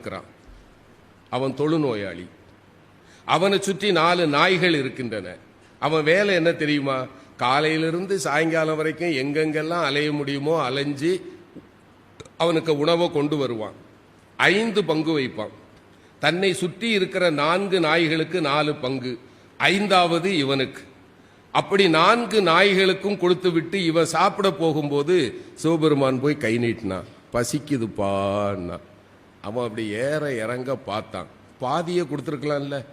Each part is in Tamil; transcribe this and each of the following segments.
இருக்கிறான் அவன் தொழுநோயாளி. அவனை சுற்றி நாலு நாய்கள் இருக்கின்றன. அவன் வேலை என்ன தெரியுமா? காலையிலிருந்து சாயங்காலம் வரைக்கும் எங்கெங்கெல்லாம் அலைய முடியுமோ அலைஞ்சு அவனுக்கு உணவை கொண்டு வருவான். ஐந்து பங்கு வைப்பான். தன்னை சுற்றி இருக்கிற நான்கு நாய்களுக்கு நாலு பங்கு. ஐந்தாவது இவனுக்கு. அப்படி நான்கு நாய்களுக்கும் கொடுத்து விட்டு இவன் சாப்பிட போகும்போது சிவபெருமான் போய் கை நீட்டினான். பசிக்குதுப்பான்னா அவன் அப்படி ஏற இறங்க பார்த்தான். பாதியை கொடுத்துருக்கலாம்ல.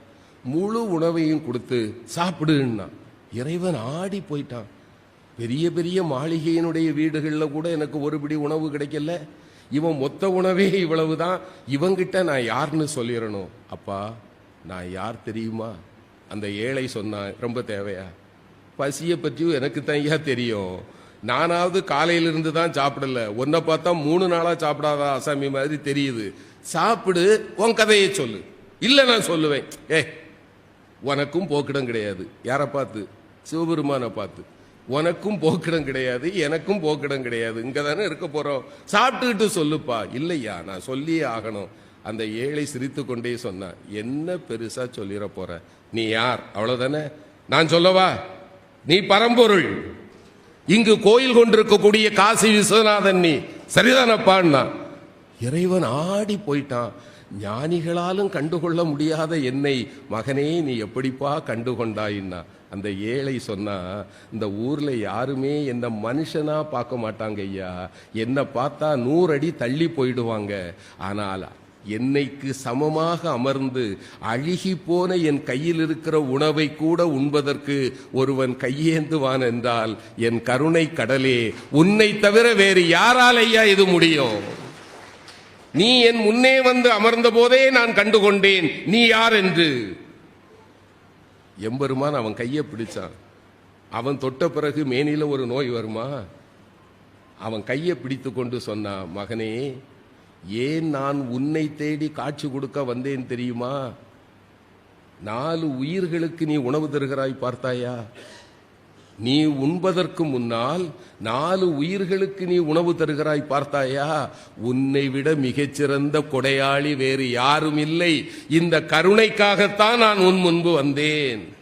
முழு உணவையும் கொடுத்து சாப்பிடுன்னா. இறைவன் ஆடி போயிட்டான். பெரிய பெரிய மாளிகையினுடைய வீடுகளில் கூட எனக்கு ஒருபடி உணவு கிடைக்கல. இவன் மொத்த உணவே இவ்வளவு தான் இவங்கிட்ட நான் யாருன்னு சொல்லிடணும். அப்பா நான் யார் தெரியுமா? அந்த ஏழை சொன்னான் ரொம்ப தேவையா? பசியை பற்றியும் எனக்கு தான் தெரியும். நானாவது காலையிலிருந்து தான் சாப்பிடல. ஒன்ன பார்த்தா மூணு நாளா சாப்பிடாத அசாமி மாதிரி தெரியுது. சாப்பிடு உன் கதையை சொல்லு. இல்லை நான் சொல்லுவேன். ஏ உனக்கும் போக்கிடம் கிடையாது. யாரை பார்த்து? சிவபெருமானை பார்த்து. உனக்கும் போக்கிடம் கிடையாது எனக்கும் போக்கிடம் கிடையாது. இங்க தானே இருக்க போறோம். சாப்பிட்டுக்கிட்டு சொல்லுப்பா. இல்லையா நான் சொல்லியே ஆகணும். அந்த ஏழை சிரித்து கொண்டே சொன்னான் என்ன பெருசா சொல்லிட போற? நீ யார்? அவ்வளவுதானே? நான் சொல்லவா? நீ பரம்பொருள். இங்கு கோயில் கொண்டிருக்கக்கூடிய காசி விஸ்வநாதன் நீ சரிதானப்பான்னா இறைவன் ஆடி போயிட்டான். ஞானிகளாலும் கண்டுகொள்ள முடியாத என்னை மகனே நீ எப்படிப்பா கண்டுகொண்டாயின்னா? அந்த ஏழை சொன்னா இந்த ஊர்ல யாருமே என்ன மனுஷனா பார்க்க மாட்டாங்க ஐயா. என்னை பார்த்தா நூறு அடி தள்ளி போயிடுவாங்க. ஆனால் என்னைக்கு சமமாக அமர்ந்து அழுகி போன என் கையில் இருக்கிற உணவை கூட உண்பதற்கு ஒருவன் கையேந்துவான் என்றால் என் கருணை கடலே உன்னை தவிர வேறு யாரால் ஐயா இது முடியும்? நீ என் முன்னே வந்து அமர்ந்த போதே நான் கண்டுகொண்டேன். நீ யார் என்று? எம்பெருமான் அவன் கையை பிடிச்சான். அவன் தொட்ட பிறகு மேனில ஒரு நோய் வருமா? அவன் கையை பிடித்து கொண்டு சொன்னான் மகனே ஏன் நான் உன்னை தேடி காட்சி கொடுக்க வந்தேன் தெரியுமா? நாலு உயிர்களுக்கு நீ உணவு தருகிறாய் பார்த்தாயா? நீ உண்பதற்கு முன்னால் நாலு உயிர்களுக்கு நீ உணவு தருகிறாய் பார்த்தாயா? உன்னை விட மிகச்சிறந்த கொடையாளி வேறு யாரும் இல்லை. இந்த கருணைக்காகத்தான் நான் உன் முன்பு வந்தேன்.